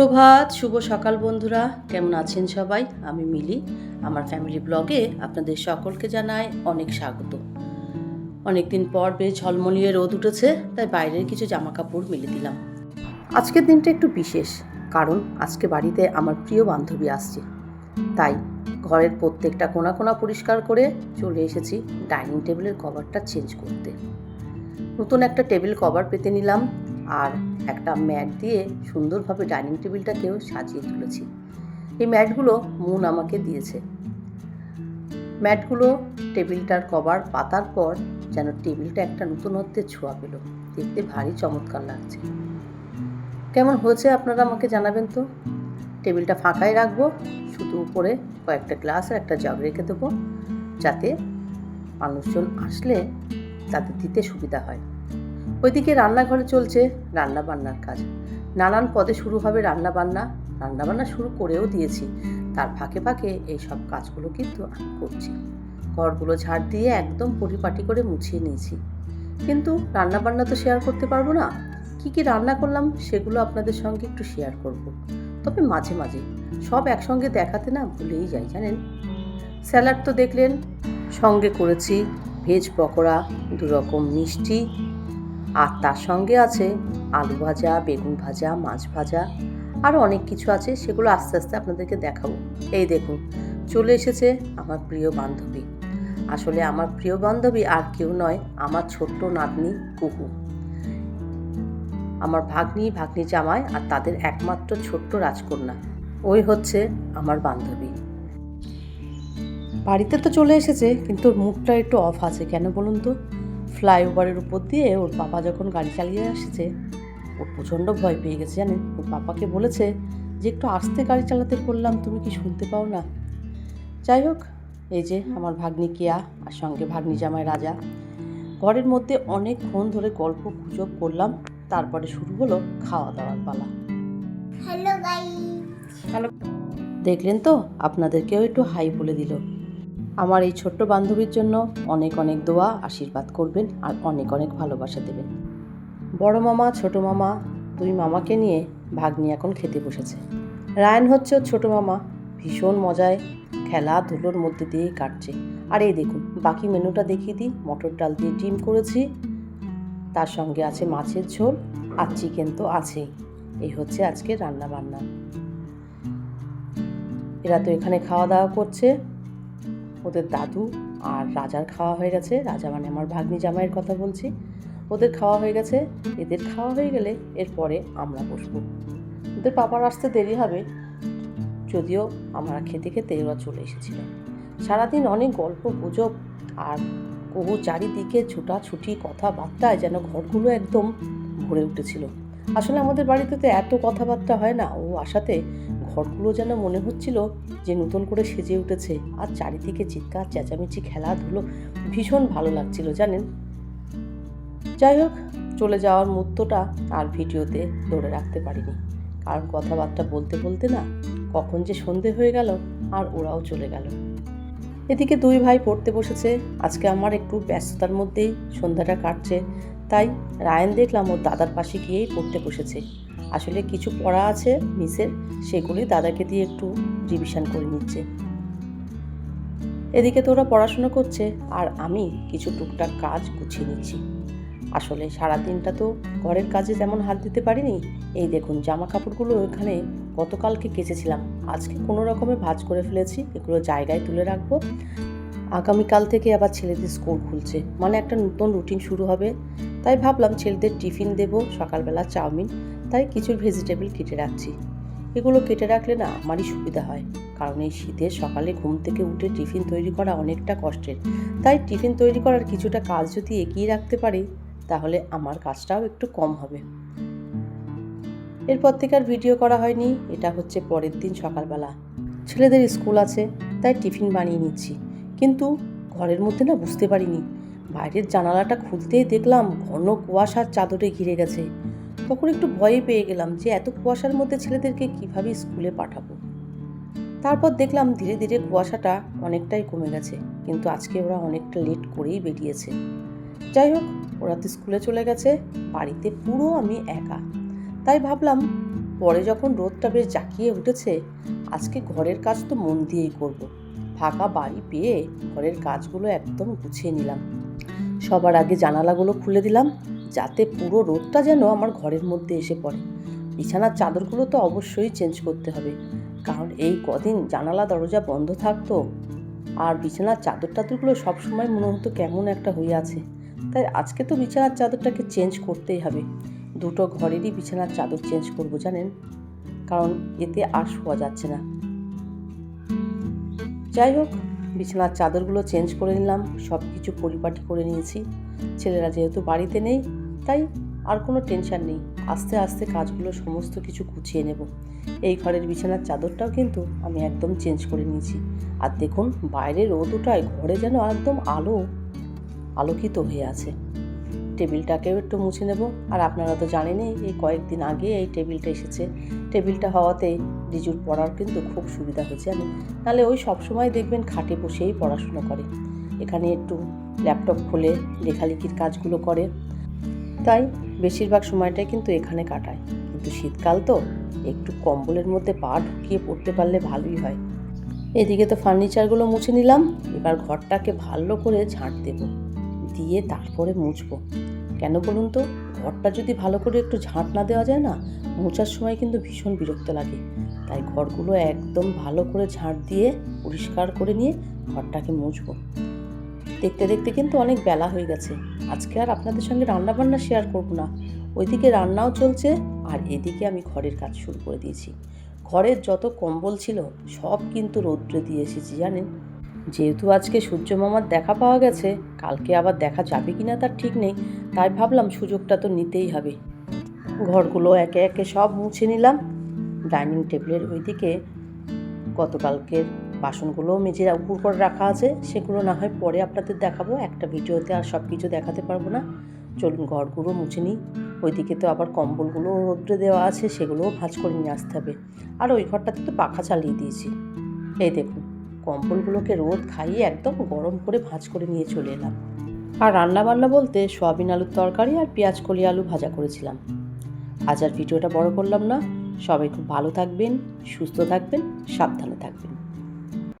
সুপ্রভাত, শুভ সকাল বন্ধুরা। কেমন আছেন সবাই? আমি মিলি। আমার ফ্যামিলি ব্লগে আপনাদের সকলকে জানাই অনেক স্বাগত। অনেকদিন পর বেশ ঝলমলিয়ে রোদ উঠেছে, তাই বাইরের কিছু জামা কাপড় মেলে দিলাম। আজকের দিনটা একটু বিশেষ, কারণ আজকে বাড়িতে আমার প্রিয় বান্ধবী আসছে। তাই ঘরের প্রত্যেকটা কোনা কোনা পরিষ্কার করে চলে এসেছি ডাইনিং টেবিলের কভারটা চেঞ্জ করতে। নতুন একটা টেবিল কভার পেতে নিলাম আর একটা ম্যাট দিয়ে সুন্দরভাবে ডাইনিং টেবিলটাকেও সাজিয়ে তুলেছি। এই ম্যাটগুলো মুন আমাকে দিয়েছে। ম্যাটগুলো টেবিলটার কভার পাতার পর যেন টেবিলটা একটা নতুনত্বের ছোঁয়া পেল। দেখতে ভারী চমৎকার লাগছে। কেমন হয়েছে আপনারা আমাকে জানাবেন তো? টেবিলটা ফাঁকাই রাখব, শুধু উপরে কয়েকটা গ্লাস আর একটা জগ রেখে দেবো, যাতে মানুষজন আসলে তাদের দিতে সুবিধা হয়। ওইদিকে রান্নাঘরে চলছে রান্না বান্নার কাজ। নানান পদে শুরু হবে রান্না বান্না রান্না বান্না শুরু করেও দিয়েছি। তার ফাঁকে ফাঁকে এই সব কাজগুলো কিন্তু আমি করছি। ঘরগুলো ঝাড় দিয়ে একদম পরিপাটি করে মুছিয়ে নিয়েছি। কিন্তু রান্না বান্না তো শেয়ার করতে পারব না। কি কি রান্না করলাম সেগুলো আপনাদের সঙ্গে একটু শেয়ার করব। তবে মাঝে মাঝে সব একসঙ্গে দেখাতে না ভুলেই যাই, জানেন? স্যালাড তো দেখলেন, সঙ্গে করেছি ভেজ পকোড়া, দুরকম মিষ্টি আর তার সঙ্গে আছে আলু ভাজা, বেগুন ভাজা, মাছ ভাজা আরও অনেক কিছু আছে, সেগুলো আস্তে আস্তে আপনাদেরকে দেখাবো। এই দেখুন, চলে এসেছে আমার প্রিয় বান্ধবী। আসলে আমার প্রিয় বান্ধবী আর কেউ নয়, আমার ছোট্ট নাতনি কুকু। আমার ভাগ্নি ভাগ্নি জামাই আর তাদের একমাত্র ছোট্ট রাজকন্যা। ওই হচ্ছে আমার বান্ধবী। বাড়িতে তো চলে এসেছে, কিন্তু ওর মুখটা একটু অফ আছে, কেন বলুন তো? ফ্লাইওভারের উপর দিয়ে ওর বাবা যখন গাড়ি চালিয়ে আসছে ওর প্রচণ্ড ভয় পেয়ে গেছে জানেন। ওর বাবাকে বলেছে যে একটু আস্তে গাড়ি চালাতে বললাম তুমি কি শুনতে পাও না? যাই হোক এই যে আমার ভাগ্নি কিয়া আর সঙ্গে ভাগ্নি জামাই রাজা। ঘরের মধ্যে অনেকক্ষণ ধরে গল্প গুজব করলাম তারপরে শুরু হলো খাওয়া দাওয়ার পালা হ্যালো। দেখলেন তো আপনাদেরকেও একটু হাই বলে দিল। আমার এই ছোট্ট বান্ধবীর জন্য অনেক অনেক দোয়া, আশীর্বাদ করবেন আর অনেক অনেক ভালোবাসা দেবেন। বড় মামা, ছোট মামা, দুই মামাকে নিয়ে ভাগ্নি এখন খেতে বসেছে। রায়ন হচ্ছে ছোট মামা। ভীষণ মজায় খেলাধুলোর মধ্যে দিয়েই কাটছে। আর এই দেখুন, বাকি মেনুটা দেখিয়ে দিই। মটর ডাল দিয়ে ডিম করেছি। তার সঙ্গে আছে মাছের ঝোল আর চিকেন তো আছেই। এই হচ্ছে আজকে রান্না বান্না এরা তো এখানে খাওয়া দাওয়া করছে। ওদের দাদু আর রাজার খাওয়া হয়ে গেছে। রাজা মানে আমার ভাগ্নি জামাইয়ের কথা বলছি। ওদের খাওয়া হয়ে গেছে। এদের খাওয়া হয়ে গেলে এরপরে আমরা বসবো। ওদের পাপার আসতে দেরি হবে। যদিও আমরা খেতে খেতে ওরা চলে এসেছিল। সারাদিন অনেক গল্প, গুজব আর বহু চারিদিকে ছুটাছুটি কথাবার্তায় যেন ঘরগুলো একদম ভরে উঠেছিল। আসলে আমাদের বাড়িতে তো এত কথাবার্তা হয় না। ও আসাতে ঘরগুলো যেন মনে হচ্ছিল যে নতুন করে সেজে উঠেছে। আর চারিদিকে চিৎকার, চেঁচামেচি, খেলাধুলো ভীষণ ভালো লাগছিল, জানেন? যাই হোক, চলে যাওয়ার মুহূর্তটা আর ভিডিওতে ধরে রাখতে পারিনি। কারণ কথাবার্তা বলতে বলতে না, কখন যে সন্ধে হয়ে গেল আর ওরাও চলে গেল। এদিকে দুই ভাই পড়তে বসেছে। আজকে আমার একটু ব্যস্ততার মধ্যেই সন্ধ্যাটা কাটছে। তাই রায়ন দেখলাম ওর দাদার পাশে গিয়েই পড়তে বসেছে। আসলে কিছু পড়া আছে মিসের, সেগুলি দাদাকে দিয়ে একটু রিভিশন করে নিচ্ছে। এদিকে তো ওরা পড়াশোনা করছে, আর আমি কিছু টুকটাক কাজ গুছিয়ে নিচ্ছি। আসলে সারা দিনটা তো ঘরের কাজে তেমন হাত দিতে পারিনি। এই দেখুন জামা কাপড়গুলো এখানে গতকালকে কেচেছিলাম। আজকে কোনো রকমে ভাঁজ করে ফেলেছি, এগুলো জায়গায় তুলে রাখব। আগামীকাল থেকে আবার ছেলেদের স্কুল খুলছে। মানে একটা নতুন রুটিন শুরু হবে। তাই ভাবলাম ছেলেদের টিফিন দেবো, সকালবেলা চাউমিন। তাই কিছু ভেজিটেবল কেটে রাখছি। এগুলো কেটে রাখলে না আমারই সুবিধা হয়, কারণ এই শীতের সকালে ঘুম থেকে উঠে টিফিন তৈরি করা অনেকটা কষ্টের। তাই টিফিন তৈরি করার কিছুটা কাজ যদি এগিয়ে রাখতে পারি, তাহলে আমার কাজটাও একটু কম হবে। এরপর থেকে আর ভিডিও করা হয়নি, এটা হচ্ছে পরের দিন সকালবেলা। ছেলেদের স্কুল আছে, তাই টিফিন বানিয়ে নিচ্ছি। কিন্তু ঘরের মধ্যে না বুঝতে পারিনি। বাইরের জানালাটা খুলতেই দেখলাম ঘন কুয়াশার চাদরে ঘিরে গেছে। তখন একটু ভয়ে পেয়ে গেলাম যে এত কুয়াশার মধ্যে ছেলেদেরকে কীভাবে স্কুলে পাঠাবো। তারপর দেখলাম ধীরে ধীরে কুয়াশাটা অনেকটাই কমে গেছে, কিন্তু আজকে ওরা অনেকটা লেট করেই বেরিয়েছে। যাই হোক, ওরা তো স্কুলে চলে গেছে, বাড়িতে পুরো আমি একা। তাই ভাবলাম, পরে যখন রোদটা বেশ জাঁকিয়ে উঠেছে, আজকে ঘরের কাজ তো মন দিয়েই করব। ফাঁকা বাড়ি পেয়ে ঘরের কাজগুলো একদম গুছিয়ে নিলাম। সবার আগে জানালাগুলো খুলে দিলাম যাতে পুরো রোদটা যেন আমার ঘরের মধ্যে এসে পড়ে। বিছানার চাদরগুলো তো অবশ্যই চেঞ্জ করতে হবে। কারণ এই কদিন জানালা দরজা বন্ধ থাকতো আর বিছানার চাদর টাদরগুলো সবসময় মনে হতো কেমন একটা হয়ে আছে। তাই আজকে তো বিছানার চাদরটাকে চেঞ্জ করতেই হবে। দুটো ঘরেরই বিছানার চাদর চেঞ্জ করব, জানেন? কারণ এতে আর শোয়া যাচ্ছে না। যাই হোক, বিছানার চাদরগুলো চেঞ্জ করে নিলাম সব কিছু পরিপাটি করে নিয়েছি। ছেলেরা যেহেতু বাড়িতে নেই তাই আর কোনো টেনশন নেই। আস্তে আস্তে কাজগুলো সমস্ত কিছু গুছিয়ে নেব। এই ঘরের বিছানার চাদরটাও কিন্তু আমি একদম চেঞ্জ করে নিয়েছি। আর দেখুন বাইরের রোদ ওঠায় ঘরে যেন একদম আলো, আলোকিত হয়ে আছে। টেবিলটাকেও একটু মুছে নেব। আর আপনারা তো জানেনই, এই কয়েকদিন আগে এই টেবিলটা এসেছে। টেবিলটা হওয়াতে রিজুর পড়ার কিন্তু খুব সুবিধা হয়েছে। আমি, নাহলে ওই সবসময় দেখবেন খাটে বসেই পড়াশুনো করে। এখানে একটু ল্যাপটপ খুলে লেখালেখির কাজগুলো করে। তাই বেশিরভাগ সময়টাই কিন্তু এখানে কাটায়। কিন্তু শীতকাল তো একটু কম্বলের মধ্যে পা ঢুকিয়ে পড়তে পারলে ভালোই হয়। এদিকে তো ফার্নিচারগুলো মুছে নিলাম, এবার ঘরটাকে ভালো করে ঝাঁট দেব, দিয়ে তারপরে মুছবো। কেন বলুন তো, ঘরটা যদি ভালো করে একটু ঝাঁট না দেওয়া যায় না, মোছার সময় কিন্তু ভীষণ বিরক্ত লাগে। তাই ঘরগুলো একদম ভালো করে ঝাঁট দিয়ে পরিষ্কার করে নিয়ে ঘরটাকে মুছবো। দেখতে দেখতে কিন্তু অনেক বেলা হয়ে গেছে। আজকে আর আপনাদের সঙ্গে রান্না বান্না শেয়ার করব না। ওইদিকে রান্নাও চলছে আর এদিকে আমি ঘরের কাজ শুরু করে দিয়েছি। ঘরের যত কম্বল ছিল সব কিন্তু রৌদ্রে দিয়ে এসেছি, জানেন? যেহেতু আজকে সূর্য মামার দেখা পাওয়া গেছে, কালকে আবার দেখা যাবে কিনা তার ঠিক নেই, তাই ভাবলাম সুযোগটা তো নিতেই হবে। ঘরগুলো একে একে সব মুছে নিলাম। ডাইনিং টেবিলের ওইদিকে গতকালকের বাসনগুলোও মেজে উপর করে রাখা আছে। সেগুলো না হয় পরে আপনাদের দেখাবো। একটা ভিডিওতে আর সব কিছু দেখাতে পারব না। চলুন ঘরগুলো মুছে নিই। ওইদিকে তো আবার কম্বলগুলো রোদ্রে দেওয়া আছে, সেগুলোও ভাঁজ করে নিয়ে আসতে হবে। আর ওই ঘরটাতে তো পাখা চালিয়ে দিয়েছি। এই দেখুন, কম্বলগুলোকে রোদ খাইয়ে একদম গরম করে ভাঁজ করে নিয়ে চলে এলাম। আর রান্না বান্না বলতে সয়াবিন আলুর তরকারি আর পেঁয়াজ কলি আলু ভাজা করেছিলাম। আজ আর ভিডিওটা বড় করলাম না। সবাই খুব ভালো থাকবেন, সুস্থ থাকবেন, সাবধানে থাকবেন।